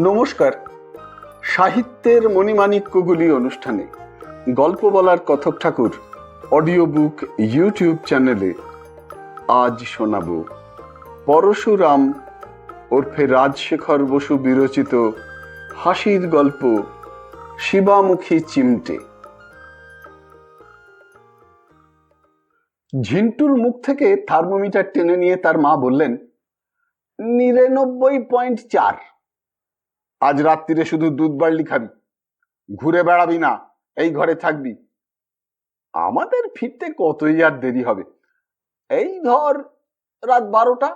নমস্কার। সাহিত্যের মণিমাণিক্যগুলি অনুষ্ঠানে গল্প বলার কথক ঠাকুর অডিও বুক ইউটিউব চ্যানেলে আজ শোনাব পরশুরাম ওরফে রাজশেখর বসু বিরচিত হাসির গল্প শিবামুখী চিমটে। ঝিন্টুর মুখ থেকে থার্মোমিটার টেনে নিয়ে তার মা বললেন, নিরানব্বই পয়েন্ট চার। আজ রাত্রিরে শুধু দুধ বাড়লি খাবি ঘুরে বেড়াবি না, এই ঘরে থাকবি। আমাদের ফিরতে কতই আর দেরি হবে? এই ধর রাত বারোটা।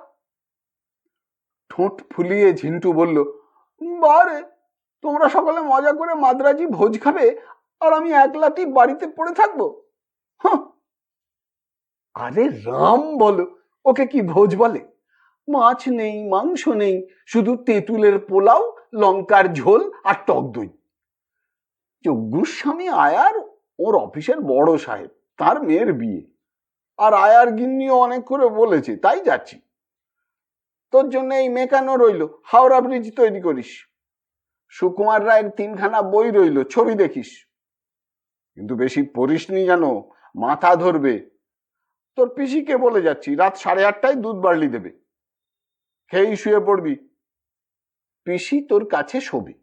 ঠোঁট ফুলিয়ে ঝিন্টু বলল বারে তোমরা সকালে মজা করে মাদ্রাজি ভোজ খাবে আর আমি একলাটি বাড়িতে পড়ে থাকব। আরে রাম বলো, ওকে কি ভোজ বলে? মাছ নেই, মাংস নেই, শুধু তেঁতুলের পোলাও, লঙ্কার ঝোল আর টক দই। যজ্ঞুর স্বামী আয়ার ওর অফিসের বড় সাহেব, তার মেয়ের বিয়ে। আর আয়ার গিন্নিও অনেক করে বলেছে, তাই যাচ্ছি। তোর জন্য এই মেকানো রইল, হাওড়া ব্রিজ তৈরি করিস। সুকুমার রায়ের তিনখানা বই রইল, ছবি দেখিস। কিন্তু বেশি পড়িসনি যেন, মাথা ধরবে। তোর পিসিকে বলে যাচ্ছি, রাত সাড়ে আটটায় দুধ বাড়লি দেবে। খেয়েই শুয়ে পড়বি। পিসি তোর কাছে শোবে।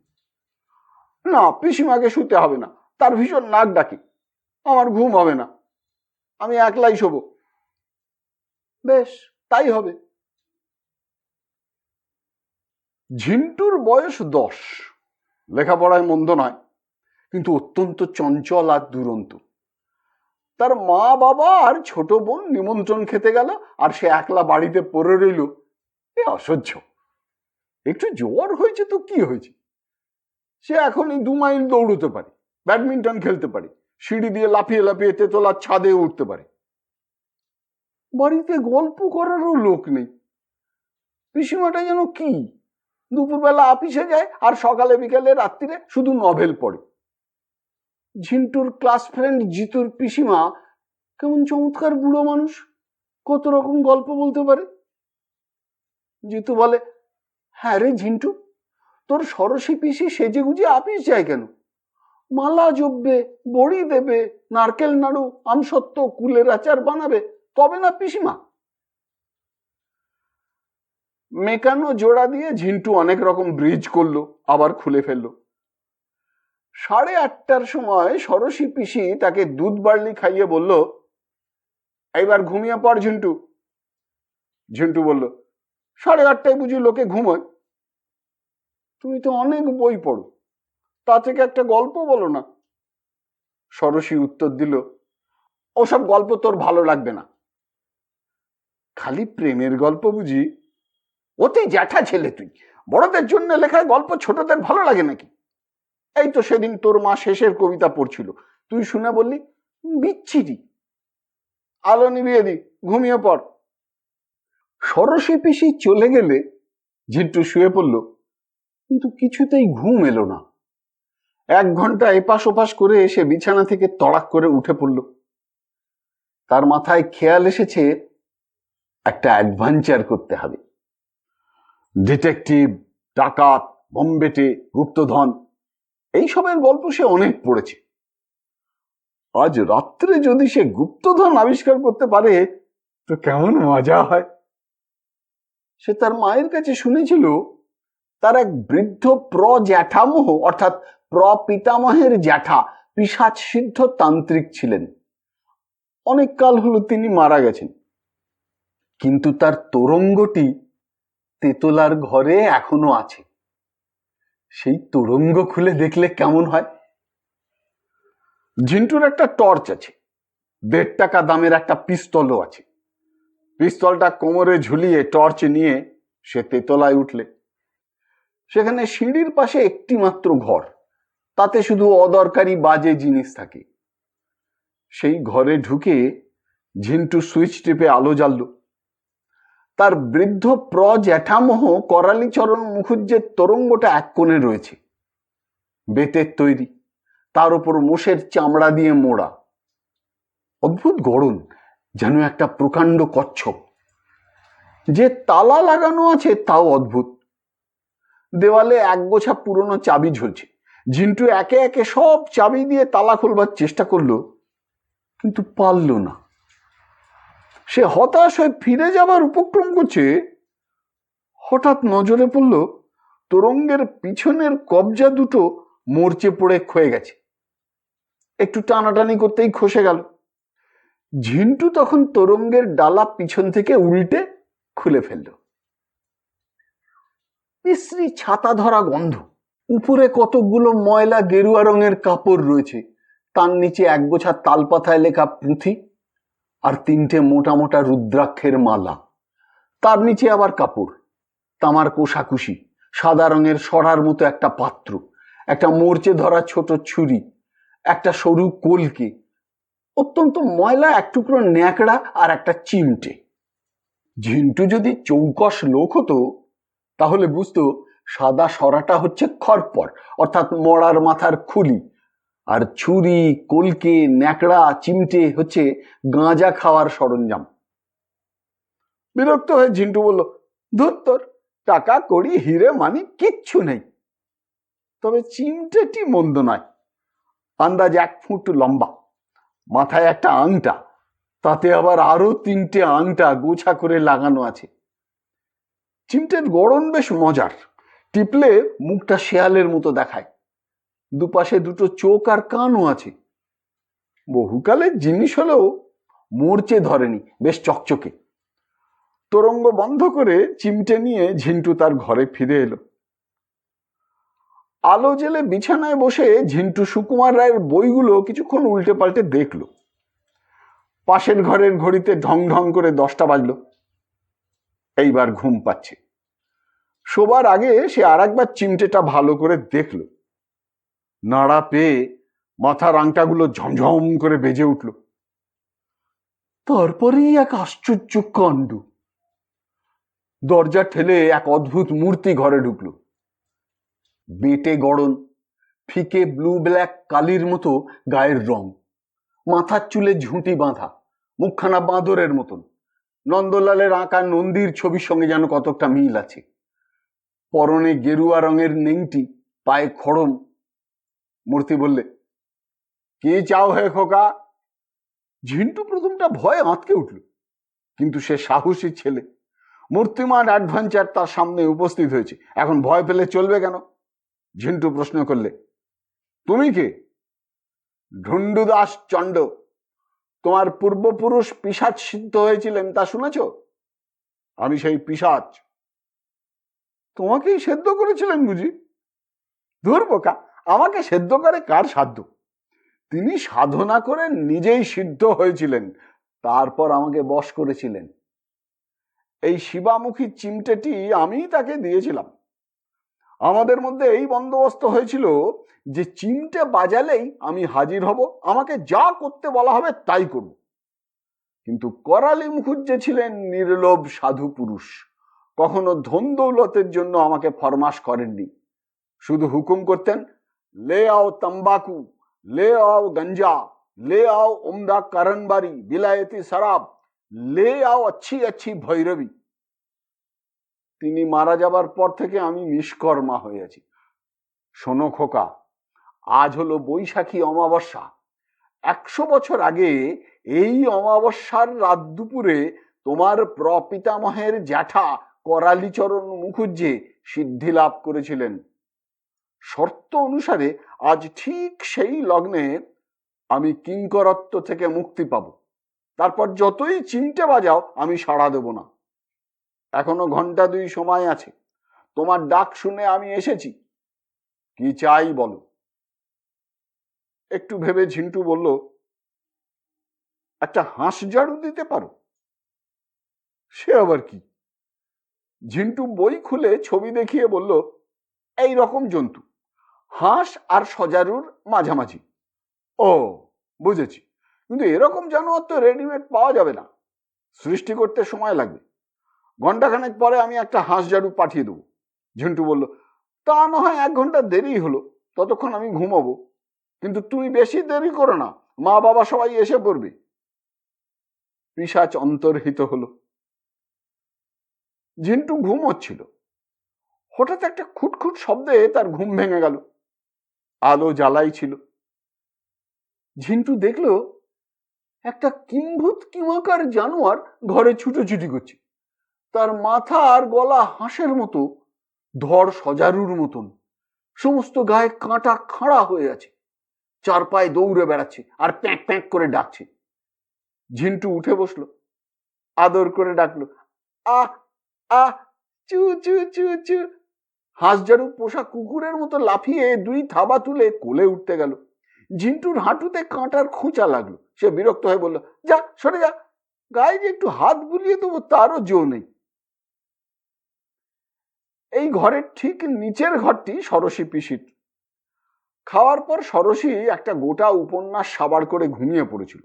না, পিসিমাকে শুতে হবে না। তার ভীষণ নাক ডাকে। আমার ঘুম হবে না। আমি একলাই শোব। বেশ, তাই হবে। ঝিন্টুর বয়স দশ। লেখাপড়ায় মন্দ নয়, কিন্তু অত্যন্ত চঞ্চল আর দুরন্ত। তার মা বাবা আর ছোট বোন নিমন্ত্রণ খেতে গেল আর সে একলা বাড়িতে পড়ে রইল। এ অসহ্য। একটু জ্বর হয়েছে তো কি হয়েছে? সে এখনই দু মাইল দৌড়তে পারে, ব্যাডমিন্টন খেলতে পারে, সিঁড়ি দিয়ে লাফিয়ে লাফিয়ে তেতলার ছাদে উঠতে পারে। বাড়িতে গল্প করারও লোক নেই। পিসিমাটা যেন কি? দুপুরবেলা আপিসে যায় আর সকালে বিকালে রাত্রিরে শুধু নভেল পড়ে। ঝিন্টুর ক্লাস ফ্রেন্ড জিতুর পিসিমা কেমন চমৎকার বুড়ো মানুষ, কত রকম গল্প বলতে পারে? জিতু বলে হ্যাঁ রে ঝিন্টু, তোর সরসী পিসি সেজে গুজে আপিস যায় কেন? মালা জপবে, বড়ি দেবে, নারকেল নাড়ু, আমসত্ত্ব, কুলের আচার বানাবে, তবে না পিসিমা? মেকানো জোড়া দিয়ে ঝিন্টু অনেক রকম ব্রিজ করল, আবার খুলে ফেলল। সাড়ে আটটার সময় সরসী পিসি তাকে দুধ বার্লি খাইয়ে বলল, এইবার ঘুমিয়ে পড় ঝিন্টু। ঝিন্টু বলল সাড়ে আটটায় বুঝি লোকে ঘুমোয়। তুমি তো অনেক বই পড়ো, তা থেকে একটা গল্প বলো না। সরসী উত্তর দিল, ওসব গল্প তোর ভালো লাগবে না। খালি প্রেমের গল্প বুঝি? ওতে জ্যাঠা ছেলে তুই, বড়দের জন্য লেখা গল্প ছোটদের ভালো লাগে নাকি? এই তো সেদিন তোর মা শেষের কবিতা পড়ছিল, তুই শুনে বললি, বিচ্ছিরি। আলো নিভিয়ে দি, ঘুমিয়ে পড়। সরসী পিসি চলে গেলে ঝিন্টু শুয়ে পড়ল, কিন্তু কিছুতেই ঘুম এলো না। এক ঘণ্টা এপাশ ওপাশ করে এসে বিছানা থেকে তড়াক করে উঠে পড়ল। তার মাথায় খেয়াল এসেছে, একটা অ্যাডভেঞ্চার করতে হবে। ডিটেকটিভ, ডাকাত, বম্বেটে, গুপ্তধন, এইসবের গল্প সে অনেক পড়েছে। আজ রাত্রে যদি সে গুপ্তধন আবিষ্কার করতে পারে, তো কেমন মজা হয়। সে তার মায়ের কাছে শুনেছিল, তার এক বৃদ্ধ প্র জ্যাঠামহ অর্থাৎ প্র পিতামহের জ্যাঠা পিসাচ সিদ্ধ তান্ত্রিক ছিলেন। অনেক কাল হলো তিনি মারা গেছেন। কিন্তু তার তোরঙ্গটি তেতলার ঘরে এখনও আছে। সেই তোরঙ্গ খুলে দেখলে কেমন হয়? ঝিন্টুর একটা টর্চ আছে। দেড় টাকা দামের একটা পিস্তলও আছে। পিস্তলটা কোমরে ঝুলিয়ে, টর্চ নিয়ে সে তেতলায় উঠলে। সেখানে সিঁড়ির পাশে একটি মাত্র ঘর। তাতে শুধু অদরকারি বাজে জিনিস থাকে। সেই ঘরে ঢুকে ঝিন্টু সুইচ টিপে আলো জ্বালল। তার বৃদ্ধ প্র জ্যাঠামহ করালিচরণ মুখুজ্জের তরঙ্গটা এক কোণে রয়েছে। বেতের তৈরি। তার উপর মোষের চামড়া দিয়ে মোড়া। অদ্ভুত গড়ন। যেন একটা প্রকাণ্ড কচ্ছপ। যে তালা লাগানো আছে তাও অদ্ভুত। দেওয়ালে এক গোছা পুরনো চাবি ঝুলছে। ঝিন্টু একে একে সব চাবি দিয়ে তালা খুলবার চেষ্টা করল, কিন্তু পারল না। সে হতাশ হয়ে ফিরে যাবার উপক্রম করছে, হঠাৎ নজরে পড়ল, তরঙ্গের পিছনের কবজা দুটো মরচে পড়ে ক্ষয়ে গেছে। একটু টানাটানি করতেই খসে গেল। ঝিন্টু তখন তোরঙ্গের ডালা পিছন থেকে উল্টে খুলে ফেলল। বিশ্রী ছাতা ধরা গন্ধ। উপরে কতকগুলো ময়লা গেরুয়া রঙের কাপড় রয়েছে। তার নিচে এক গোছা তালপাতায় লেখা পুঁথি আর তিনটে মোটা মোটা রুদ্রাক্ষের মালা। তার নিচে আবার কাপড়। তামার কোষাকুষি, সাদা রঙের সরার মতো একটা পাত্র, একটা মোর্চে ধরা ছোট ছুরি, একটা সরু কলকে অত্যন্ত ময়লা, এক টুকরো ন্যাকড়া আর একটা চিমটে। ঝিন্টু যদি চৌকস লোক হতো, তাহলে বুঝতো সাদা সরাটা হচ্ছে খরপর অর্থাৎ মরার মাথার খুলি। আর ছুরি, কলকে, ন্যাকড়া, চিমটে হচ্ছে গাঁজা খাওয়ার সরঞ্জাম। বিরক্ত হয়ে ঝিন্টু বলল, ধুর তোর, টাকা কড়ি, হিরে, মানি কিচ্ছু নেই। তবে চিমটেটি মন্দ নয়। আন্দাজ এক ফুট লম্বা। মাথায় একটা আংটা। তাতে আবার আরও তিনটে আংটা গোছা করে লাগানো আছে। চিমটের গড়ন বেশ মজার। টিপলে মুখটা শেয়ালের মতো দেখায়। দুপাশে দুটো চোখ আর কানও আছে। বহুকালের জিনিস হলেও মরচে ধরেনি, বেশ চকচকে। তোরঙ্গ বন্ধ করে চিমটে নিয়ে ঝিন্টু তার ঘরে ফিরে এলো। আলো জেলে বিছানায় বসে ঝিন্টু সুকুমার রায়ের বইগুলো কিছুক্ষণ উল্টে পাল্টে দেখল। পাশের ঘরের ঘড়িতে ঢং ঢং করে দশটা বাজলো। এইবার ঘুম পাচ্ছে। শোবার আগে সে আর একবার চিমটেটা ভালো করে দেখল। নাড়া পেয়ে মাথার আংটাগুলো ঝমঝম করে বেজে উঠল। তারপরেই এক আশ্চর্য কাণ্ড। দরজা ঠেলে এক অদ্ভুত মূর্তি ঘরে ঢুকলো। বেটে গড়ন, ফিকে ব্লু ব্ল্যাক কালির মতো গায়ের রং, মাথার চুলে ঝুঁটি বাঁধা, মুখখানা বাঁদরের মতন। নন্দলালের আঁকা নন্দীর ছবির সঙ্গে যেন কতকটা মিল আছে। পরনে গেরুয়া রঙের নেংটি, পায়ে খড়ম মূর্তি বললে, কি চাও হে খোকা? ঝিন্টু প্রথমটা ভয়ে আঁতকে উঠল, কিন্তু সে সাহসী ছেলে। মূর্তিমান অ্যাডভেঞ্চার তার সামনে উপস্থিত হয়েছে। এখন ভয় পেলে চলবে কেন? ঝিন্টু প্রশ্ন করলে, তুমি কে? ঢুন্ডুদাস চণ্ড তোমার পূর্বপুরুষ পিসাচ সিদ্ধ হয়েছিলেন তা শুনেছ? আমি সেই পিসাচ তোমাকেই সেদ্ধ করেছিলেন বুঝি? ধুর বোকা, আমাকে সেদ্ধ করে কার সাধ্য? তিনি সাধনা করে নিজেই সিদ্ধ হয়েছিলেন, তারপর আমাকে বশ করেছিলেন। এই শিবামুখী চিমটেটি আমি তাকে দিয়েছিলাম। আমাদের মধ্যে এই বন্দোবস্ত হয়েছিল যে চিমটে বাজালেই আমি হাজির হব আমাকে যা করতে বলা হবে তাই করব কিন্তু করালি মুখুজ্জে ছিলেন নির্লোভ সাধু পুরুষ কখনো ধন দৌলতের জন্য আমাকে ফরমাস করেননি শুধু হুকুম করতেন ले आओ तंबाकू ले आओ गंजा ले आओ उम्दा करनबारी बिलायती शराब ले आओ अच्छी अच्छी ভৈরবী তিনি মারা যাবার পর থেকে আমি নিষ্কর্মা হয়ে আছি। শোনো খোকা, আজ হলো বৈশাখী অমাবস্যা। একশো বছর আগে এই অমাবস্যার রাত দুপুরে তোমার প্রপিতামহের জ্যাঠা করালিচরণ মুখুজ্জে সিদ্ধি লাভ করেছিলেন। শর্ত অনুসারে আজ ঠিক সেই লগ্নে আমি কিঙ্করত্ব থেকে মুক্তি পাব। তারপর যতই চিমটে বাজাও, আমি সাড়া দেব না। এখনও ঘণ্টা দুই সময় আছে। তোমার ডাক শুনে আমি এসেছি। কি চাই বলো? একটু ভেবে ঝিন্টু বলল, একটা হাঁস ঝাড়ু দিতে পারো? সে আবার কি? ঝিন্টু বই খুলে ছবি দেখিয়ে বলল, এই রকম জন্তু, হাঁস আর সজারুর মাঝামাঝি। ও, বুঝেছি। কিন্তু এরকম জানোয়ার তো রেডিমেড পাওয়া যাবে না। সৃষ্টি করতে সময় লাগবে। ঘন্টাখানেক পরে আমি একটা হাঁস ঝাড়ু পাঠিয়ে দেবো। ঝিন্টু বলল, তা না হয় এক ঘণ্টা দেরি হলো, ততক্ষণ আমি ঘুমাবো। কিন্তু তুমি বেশি দেরি করো না, মা বাবা সবাই এসে পড়বে। পিসাচ অন্তর্হিত হলো। ঝিন্টু ঘুমোচ্ছিল। হঠাৎ একটা খুটখুট শব্দে তার ঘুম ভেঙে গেল। আলো জ্বালাই ছিল। ঝিন্টু দেখল, একটা কিম্ভূত কিমাকার জানোয়ার ঘরে ছুটোছুটি করছে। তার মাথা আর গলা হাঁসের মতো ধর সজারুর মতন। সমস্ত গায়ে কাঁটা খাড়া হয়ে আছে। চার পায়ে দৌড়ে বেড়াচ্ছে আর প্যাঁক প্যাঁক করে ডাকছে। ঝিন্টু উঠে বসল, আদর করে ডাকলো, আহ আহ, চু চু চু চু। হাঁসজারু পোষা কুকুরের মতো লাফিয়ে দুই থাবা তুলে কোলে উঠতে গেল। ঝিন্টুর হাঁটুতে কাঁটার খোঁচা লাগল। সে বিরক্ত হয়ে বলল, যা, সরে যা। গায়ে যে একটু হাত বুলিয়ে দেবো তারও জো নেই। এই ঘরের ঠিক নিচের ঘরটি সরসী পিসির। খাওয়ার পর সরসী একটা গোটা উপন্যাস সাবার করে ঘুমিয়ে পড়েছিল।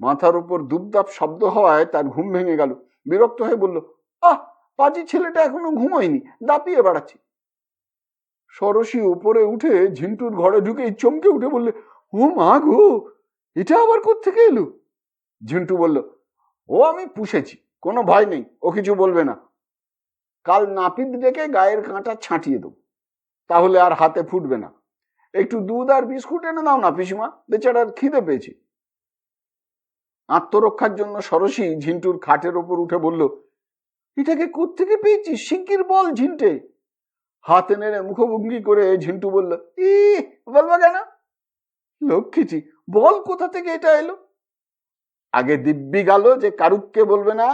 মাথার উপর দুবদাপ শব্দ হওয়ায় তার ঘুম ভেঙে গেল। বিরক্ত হয়ে বলল, আহ, পাজি ছেলেটা এখনও ঘুমোয়নি, দাপিয়ে বেড়াচ্ছি। সরসী উপরে উঠে ঝিন্টুর ঘরে ঢুকে চমকে উঠে বললে, ও মা গো, এটা আবার থেকে এলো? ঝিন্টু বলল, ও আমি পুষেছি, কোনো ভয় নেই, ও কিছু বলবে না। কাল নাপিত ডেকে গায়ের কাঁটা ছাঁটিয়ে দেবো। তাহলে আর হাতে ফুটবে না। একটু দুধ আর বিস্কুট এনে দাও না পিসিমা, বেচারার খিদে পেয়েছি। আত্মরক্ষার জন্য সরসী ঝিন্টুর খাটের ওপর উঠে বলল, এটাকে কোত্থেকে পেয়েছি শিঙ্কির বল ঝিন্টে। হাতে নেড়ে মুখভঙ্গি করে ঝিন্টু বলল, ই, বলবা কেন? লক্ষ্মীজি, বল কোথা থেকে এটা এলো? আগে দিব্যি গেল যে কারুককে বলবে না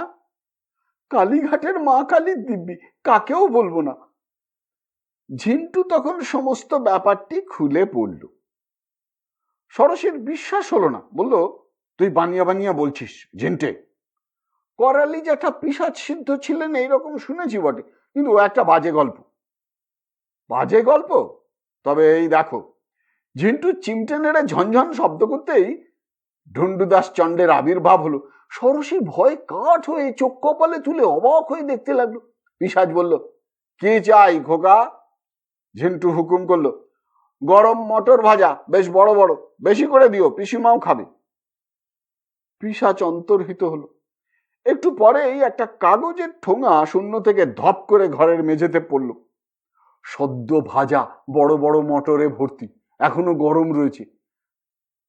কালীঘাটের মা কালীর দিব্যি, কাকেও বলব না। ঝিন্টু তখন সমস্ত ব্যাপারটি খুলে পড়ল। সরসের বিশ্বাস হলো না, বলল, তুই বানিয়া বানিয়া বলছিস, ঝিন্টে। করালি জ্যাঠা পিসাজ সিদ্ধ ছিলেন, এইরকম শুনেছি বটে, কিন্তু ও একটা বাজে গল্প। বাজে গল্প? তবে এই দেখো, ঝিন্টু চিমটে নেড়ে ঝনঝন শব্দ করতেই ঢুন্ডুদাস চণ্ডের আবির্ভাব হলো। সরসী ভয় কাঠ হয়ে চোখ কপালে তুলে অবাক হয়ে দেখতে লাগল। পিসাজ বলল, কে চাই খোকা? ঝিন্টু হুকুম করল, গরম মটর ভাজা, বেশ বড় বড়, বেশি করে দিও, পিসিমাও খাবে। পিসাচ অন্তর্হিত হলো। একটু পরেই একটা কাগজের ঠোঙা শূন্য থেকে ধপ করে ঘরের মেঝেতে পড়ল। সদ্য ভাজা, বড় বড় মটরে ভর্তি, এখনও গরম রয়েছে।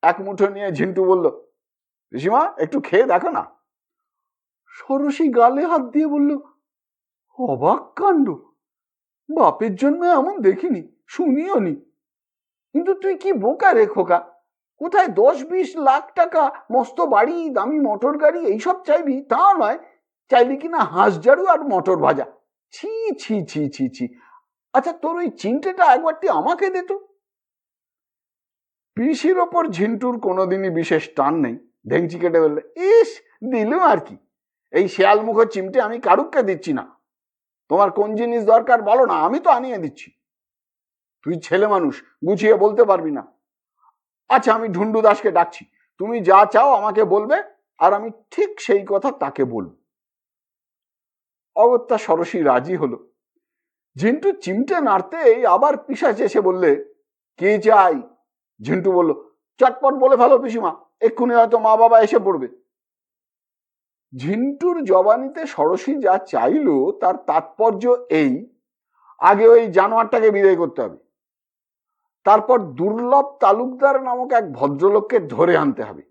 এক মুঠো নিয়ে ঝিন্টু বলল, ঋষিমা, একটু খেয়ে দেখো না। সরসী গালে হাত দিয়ে বলল, অবাক কাণ্ড। বাপের জন্য এমন দেখিনি, শুনিও নি। কিন্তু তুই কি বোকা রে খোকা? কোথায় দশ বিশ লাখ টাকা, মস্ত বাড়ি, দামি মোটর গাড়ি, এইসব চাইবি? তা নয় চাইলি কিনা হাঁস ঝাড়ু আর মটর ভাজা। ছি ছি ছি ছি ছি। আচ্ছা তোর ওই চিনটেটা একবারটি আমাকে দে তো। পিসির ওপর ঝিন্টুর কোনোদিনই বিশেষ টান নেই। ঢেংচি কেটে বললে, ইস দিলু আর কি। এই শেয়াল মুখ চিমটে আমি কারুককে দিচ্ছি না। তোমার কোন জিনিস দরকার বলো না, আমি তো আনিয়ে দিচ্ছি। তুই ছেলে মানুষ, গুছিয়ে বলতে পারবি না। আচ্ছা আমি ঢুন্ডু দাসকে ডাকছি। তুমি যা চাও আমাকে বলবে, আর আমি ঠিক সেই কথা তাকে বলব। অগত্যা সরসী রাজি হলো। ঝিন্টু চিমটে নাড়তেই আবার পিসাচ এসে বললে, কে চাই? ঝিন্টু বলল, চটপট বলে ফেলো পিসিমা, এক্ষুনি হয়তো মা বাবা এসে পড়বে। ঝিন্টুর জবানিতে সরসী যা চাইলো, তার তাৎপর্য এই, আগে ওই জানোয়ারটাকে বিদায় করতে হবে। তারপর দুর্লভ তালুকদার নামক এক ভদ্রলোককে ধরে আনতে হবে।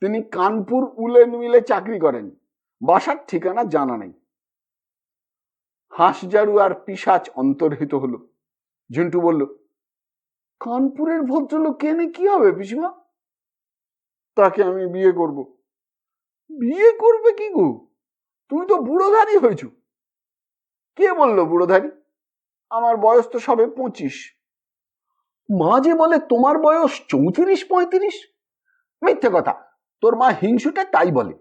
তিনি কানপুর উলেন মিলে চাকরি করেন, বাসার ঠিকানা জানা নেই। হাঁসজারু আর পিসাচ অন্তর্হিত হলো। ঝিন্টু বলল কানপুরের ভদ্রলোক কেনে কি হবে পিসিমা? তাকে আমি বিয়ে করব। বিয়ে করবে কি গো? তুমি তো বুড়োধারী হয়েছ। কে বলল বুড়োধারী? আমার বয়স তো সবে পঁচিশ। মা যে বলে তোমার বয়স চৌত্রিশ, পঁয়ত্রিশ? মিথ্যে কথা। তোর মা হিংসুটা তাই বলে।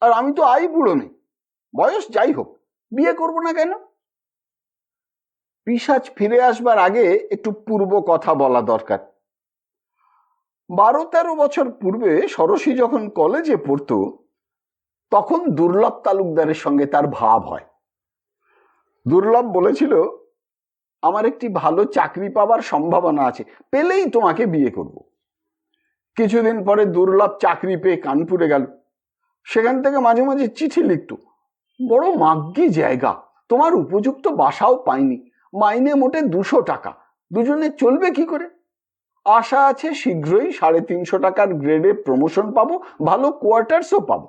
আর আমি তো আই বুড়ো নেই। বয়স যাই হোক, বিয়ে করব না কেন? পিসাজ ফিরে আসবার আগে একটু পূর্ব কথা বলা দরকার। বারো তেরো বছর পূর্বে সরসী যখন কলেজে পড়তো, তখন দুর্লভ তালুকদারের সঙ্গে তার ভাব হয়। দুর্লভ বলেছিল, আমার একটি ভালো চাকরি পাবার সম্ভাবনা আছে, পেলেই তোমাকে বিয়ে করব। কিছুদিন পরে দুর্লভ চাকরি পেয়ে কানপুরে গেল। সেখান থেকে মাঝে মাঝে চিঠি লিখত। বড় মাগ্গি জায়গা, তোমার উপযুক্ত বাসাও পাইনি। মাইনে মোটে দুশো টাকা। দুজনে চলবে কি করে? আশা আছে শীঘ্রই সাড়ে তিনশো টাকার গ্রেডে প্রমোশন পাবো, ভালো কোয়ার্টার্সও পাবো।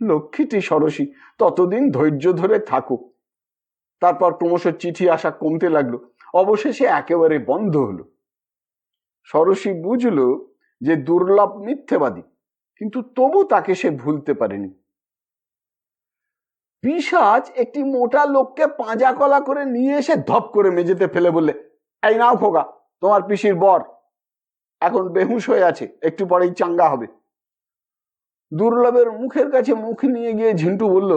লক্ষ্মীটি সরসী, ততদিন ধৈর্য ধরে থাকুক। তারপর ক্রমশ চিঠি আসা কমতে লাগল। অবশেষে একেবারে বন্ধ হলো। সরসী বুঝলো যে দুর্লভ মিথ্যেবাদী, কিন্তু তবু তাকে সে ভুলতে পারেনি। পিসাজ একটি মোটা লোককে পাঁজা কলা করে নিয়ে এসে ধপ করে মেঝেতে ফেলে বললে, এই নাও খোকা তোমার পিসির বর। এখন বেহুশ হয়ে আছে, একটু পরেই চাঙ্গা হবে। দুর্লভের মুখের কাছে মুখ নিয়ে গিয়ে ঝিন্টু বলল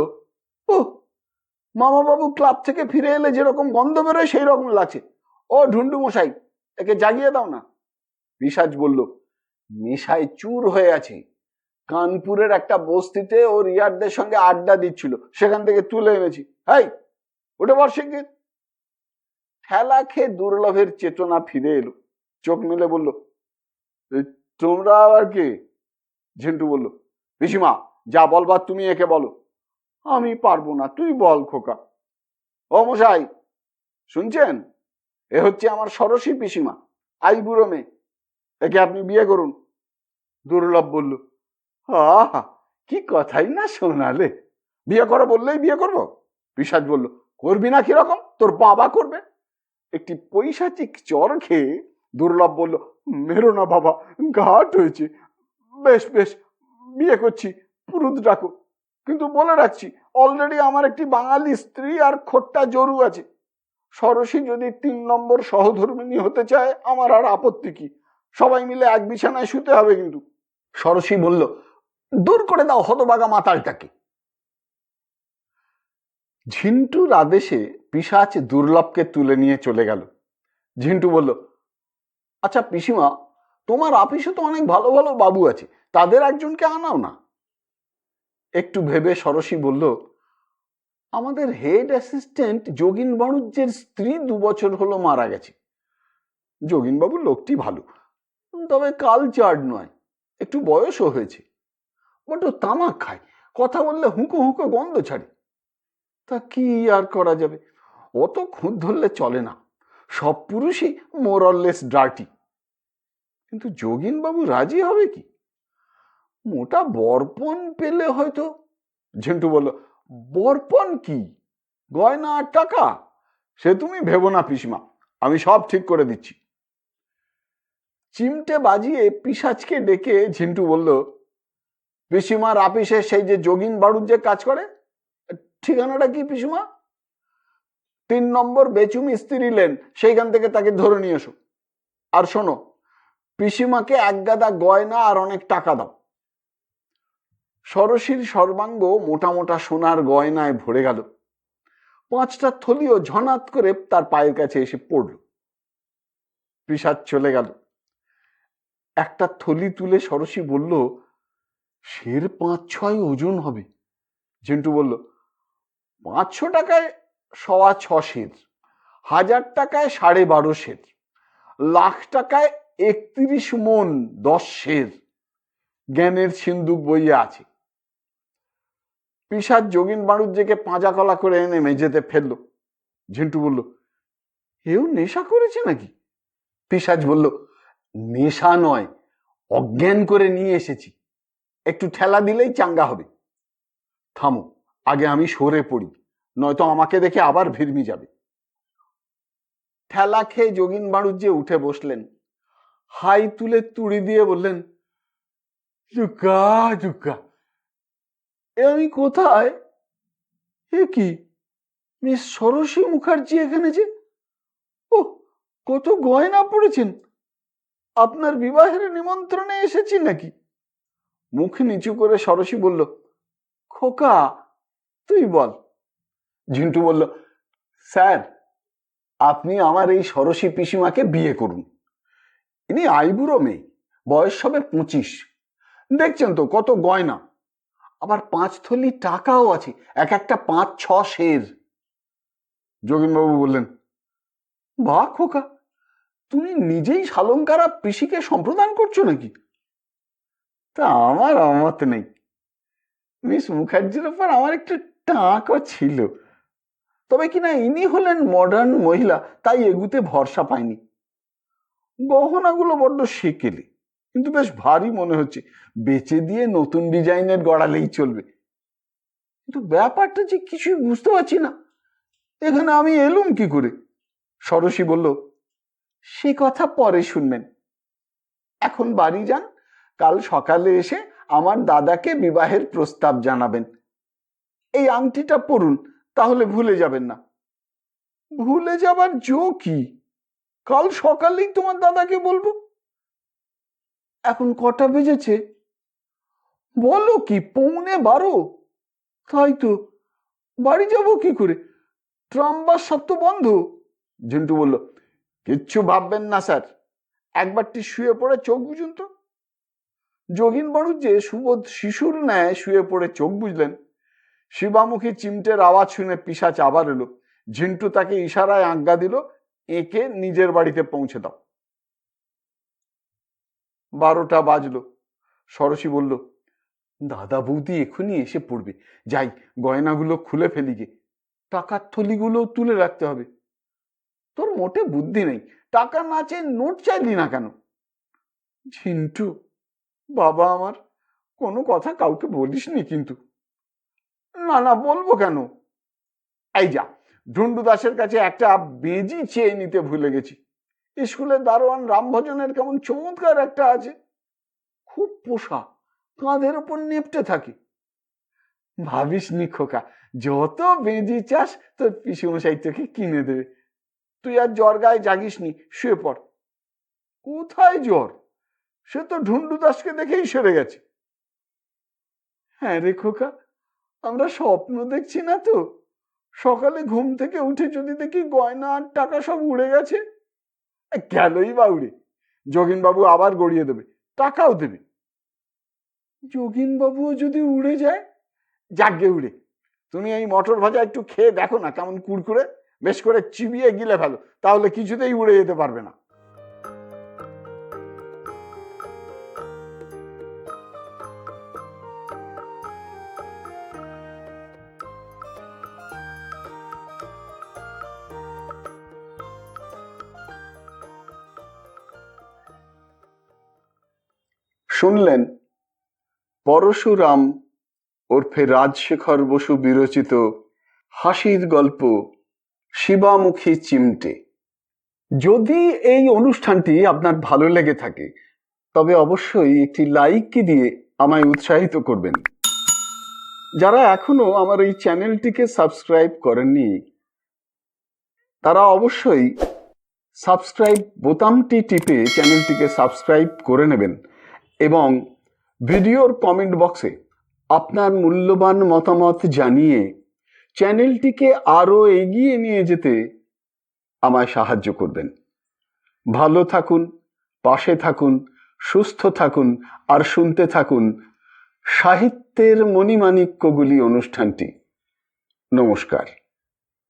ও মামাবাবু ক্লাব থেকে ফিরে এলে যেরকম গন্ধ বেরোয় সেই রকম লাগছে। ও ঢুন্ডু মশাই, একে জাগিয়ে দাও না। পিসাজ বলল, নেশায় চুর হয়ে আছে। কানপুরের একটা বস্তিতে ও রিয়ারদের সঙ্গে আড্ডা দিচ্ছিল। সেখান থেকে তুলে এনেছি। হাই ওটা বর্ষিকে ঠেলা খেয়ে দুর্লভের চেতনা ফিরে এলো। চোখ মেলে বলল তোমরা আবার কে? ঝিন্টু বলল, পিসিমা, যা বলবার তুমি একে বলো। আমি পারব না, তুই বল খোকা। ও মশাই, শুনছেন? এ হচ্ছে আমার সরসী পিসিমা আই বুড়ো মেয়ে। একে আপনি বিয়ে করুন। দুর্লভ বলল কি কথাই না শোনালে। বিয়ে করো বললেই বিয়ে করব। পিসাজ বলল, করবি না কীরকম? তোর বাবা করবে। একটি পৈশাচিক চর খেয়ে দুর্লভ বলল, মেরো না বাবা, ঘাট হয়েছে। বেশ বেশ, বিয়ে করছি, পুরুত ডাকো। কিন্তু বলে রাখছি অলরেডি আমার একটি বাঙালি স্ত্রী আর খোট্টা জরু আছে। সরসী যদি তিন নম্বর সহধর্মিনী হতে চায়, আমার আর আপত্তি কি? সবাই মিলে এক বিছানায় শুতে হবে কিন্তু। সরসী বলল দূর করে দাও হতবাগা মাতালটাকে। ঝিন্টুর আদেশে পিসাচ দুর্লভকে তুলে নিয়ে চলে গেল। ঝিন্টু বলল আচ্ছা পিসিমা, তোমার আপিসে তো অনেক ভালো ভালো বাবু আছে, তাদের একজনকে আনাও না? একটু ভেবে সরসী বলল, আমাদের হেড অ্যাসিস্ট্যান্ট যোগিন বাণুজ্যের স্ত্রী দু বছর হলো মারা গেছে। যোগিনবাবু লোকটি ভালো, তবে কালচার্ড নয়, একটু বয়সও হয়েছে। বড্ড তামাক খায় কথা বললে হুঁকো হুঁকো গন্ধ ছাড়ে। তা কি আর করা যাবে? অত খুঁত ধরলে চলে না। সব পুরুষই মোরললেস ডার্টি কিন্তু যোগিনবাবু রাজি হবে কি? মোটা বর্পণ পেলে হয়তো। ঝেন্টু বলল, বর্পণ কি? গয়না আর টাকা? সে তুমি ভেবো না পিসিমা, আমি সব ঠিক করে দিচ্ছি। চিমটে বাজিয়ে পিসাজকে ডেকে ঝিন্টু বলল পিসিমার আপিসে সেই যে যোগিন বাড়ুর যে কাজ করে, ঠিকানাটা কি পিসিমা? তিন নম্বর বেচুমি স্ত্রী লেন, সেইখান থেকে তাকে ধরে নিয়ে এসো। আর শোনো, পিসিমাকে এক গাদা গয়না আর অনেক টাকা দাও। সরসীর সর্বাঙ্গ মোটা মোটা সোনার গয়নায় ভরে গেল। পাঁচটা থলিও ঝনাত করে তার পায়ের কাছে এসে পড়ল। পিসাদ চলে গেল। একটা থলি তুলে সরসী বলল শের পাঁচ ছয় ওজন হবে। ঝিন্টু বলল, পাঁচশো টাকায় সওয়া ছ শের হাজার টাকায় সাড়ে বারো শের লাখ টাকায় একত্রিশ মন দশ শের জ্ঞানের সিন্দুক বইয়ে আছে। পিসার যোগিন বাণুজ্যকে পাঁজা কলা করে এনে মেঝেতে ফেলল। ঝিন্টু বলল, এও নেশা করেছে নাকি? পিসাজ বলল, নেশা নয়, অজ্ঞান করে নিয়ে এসেছি। একটু ঠেলা দিলেই চাঙ্গা হবে। থামো, আগে আমি সরে পড়ি, নয়তো আমাকে দেখে আবার ভিড়মি যাবে। ঠেলা খেয়ে যোগিন বাণুজ্যে উঠে বসলেন, হাই তুলে তুড়ি দিয়ে বললেন এ আমি কোথায়? এ কি? মিস সরসী মুখার্জি এখানে যে? ও কত গয়না পড়েছেন। আপনার বিবাহের নিমন্ত্রণে এসেছি নাকি? মুখ নিচু করে সরসী বলল, খোকা, তুই বল। ঝিন্টু বলল, স্যার, আপনি আমার এই সরসী পিসিমাকে বিয়ে করুন। ইনি আইবুড়ো মেয়ে, বয়স হবে পঁচিশ। দেখছেন তো কত গয়না। আবার পাঁচ থলি টাকাও আছে, এক একটা পাঁচ, ছ শের। যোগিনবাবু বললেন বা খোকা, তুমি নিজেই সালঙ্কারা পিসিকে সম্প্রদান করছ নাকি? তা আমার অমত নেই। মিস মুখার্জির ওপর আমার একটু টাকও ছিল। তবে কিনা ইনি হলেন মডার্ন মহিলা, তাই এগুতে ভরসা পায়নি গহনাগুলো বড্ড সেকেলে, কিন্তু বেশ ভারী মনে হচ্ছে। বেচে দিয়ে নতুন ডিজাইনের গড়ালেই চলবে। কিন্তু ব্যাপারটা যে কিছুই বুঝতে পারছি না। এখানে আমি এলুম কি করে? সরসী বলল, সে কথা পরে শুনবেন। এখন বাড়ি যান কাল সকালে এসে আমার দাদাকে বিবাহের প্রস্তাব জানাবেন। এই আংটিটা পরুন, তাহলে ভুলে যাবেন না। ভুলে যাবার জো কি? কাল সকালেই তোমার দাদাকে বলব? এখন কটা বেজেছে? বলো কি, পৌনে বারো? তাই তো। বাড়ি যাব কি করে? ট্রাম বাস সব তো বন্ধ। ঝন্টু বলল, কিচ্ছু ভাববেন না স্যার। একবারটি শুয়ে পড়ে চোখ বুঝুন তো। যোগিন যে সুবোধ শিশুর ন্যায় শুয়ে পড়ে চোখ বুঝলেন। শিবামুখী চিমটের আওয়াজ শুনে পিসাচ আবার এলো। ঝিন্টু তাকে ইশারায় আজ্ঞা দিল, একে নিজের বাড়িতে পৌঁছে দাও। বারোটা বাজলো। সরসী বলল, দাদা বৌদি এখনই এসে পড়বে। যাই, গয়নাগুলো খুলে ফেলি গে। টাকার থলিগুলো তুলে রাখতে হবে। তোর মোটে বুদ্ধি নেই। টাকা না চেয়ে নোট চাইলি না কেন? ঝিন্টু বাবা আমার, কোনো কথা কাউকে বলিসনি কিন্তু। না না, বলব কেন? এই যা, ঢুন্ডু দাসের কাছে একটা বেজি চেয়ে নিতে ভুলে গেছি। স্কুলের দারোয়ান রামভজনের কেমন চমৎকার একটা আছে। খুব পোষা, কাঁধের ওপর নেপটে থাকে। ভাবিস নি খোকা, যত বেজি চাস, তোর পিসুমশাই তোকে কিনে দেবে। তুই আর জ্বর গায়ে জাগিস নি শুয়ে পড়। কোথায় জ্বর? সে তো ঢুন্ডু দাসকে দেখেই সেরে গেছে। হ্যাঁ রে খোকা, আমরা স্বপ্ন দেখছি না তো। সকালে ঘুম থেকে উঠে যদি দেখি গয়না আর টাকা সব উড়ে গেছে গেলই বা উড়ে। যোগিনবাবু আবার গড়িয়ে দেবে, টাকাও দেবে। যোগিনবাবুও যদি উড়ে যায় যাগ্গে উড়ে। তুমি এই মটর ভাজা একটু খেয়ে দেখো না কেমন কুড়কুড়ে বেশ করে চিবিয়ে গিলে ফেলো, তাহলে কিছুতেই উড়ে যেতে পারবে না। শুনলেন, পরশুরাম ওরফে রাজশেখর বসু বিরচিত হাসির গল্প শিবামুখী চিমটে। যদি এই অনুষ্ঠানটি আপনার ভালো লেগে থাকে, তবে অবশ্যই একটি লাইক কি দিয়ে আমায় উৎসাহিত করবেন। যারা এখনও আমার এই চ্যানেলটিকে সাবস্ক্রাইব করেননি, তারা অবশ্যই সাবস্ক্রাইব বোতামটি টিপে চ্যানেলটিকে সাবস্ক্রাইব করে নেবেন। এবং ভিডিওর কমেন্ট বক্সে আপনার মূল্যবান মতামত জানিয়ে চ্যানেলটিকে আরও এগিয়ে নিয়ে যেতে আমায় সাহায্য করবেন। ভালো থাকুন, পাশে থাকুন, সুস্থ থাকুন আর শুনতে থাকুন সাহিত্যের মণিমাণিক্যগুলি অনুষ্ঠানটি। নমস্কার।